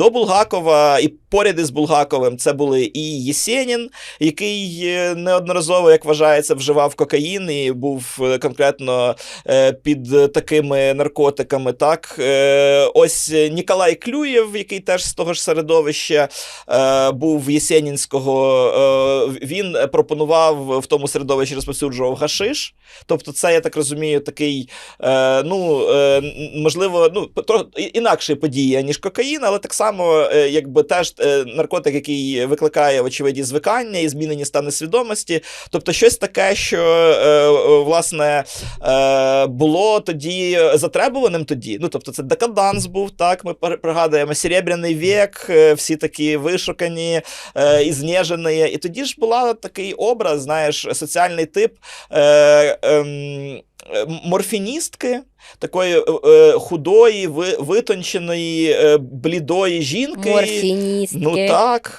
До Булгакова і поряд із Булгаковим це були і Єсенін, який е, неодноразово, як вважається, вживав кокаїн і був е, конкретно е, під такими наркотиками. Так, ось Ніколай Клюєв, який теж з того ж середовища був Єсенінського, він пропонував в тому середовищі розповсюджував гашиш. Тобто, це, я так розумію, такий, ну, можливо, ну, тро, і- інакша подія, ніж кокаїн, але так само, якби теж наркотик, який викликає, очевидні, звикання і змінені стани свідомості. Тобто, щось таке, що е, е, власне е, було тоді затребуваним тоді. Ну, тобто, це декаданс був, так. Ми пригадуємо Серебряний вік, е, всі такі вишукані, е, і знежені. І тоді ж була такий образ, знаєш, соціальний тип. Е, ем, е, Морфіністки, такої е, е, худої, ви- витонченої, е, блідої жінки. Морфіністки. Ну так.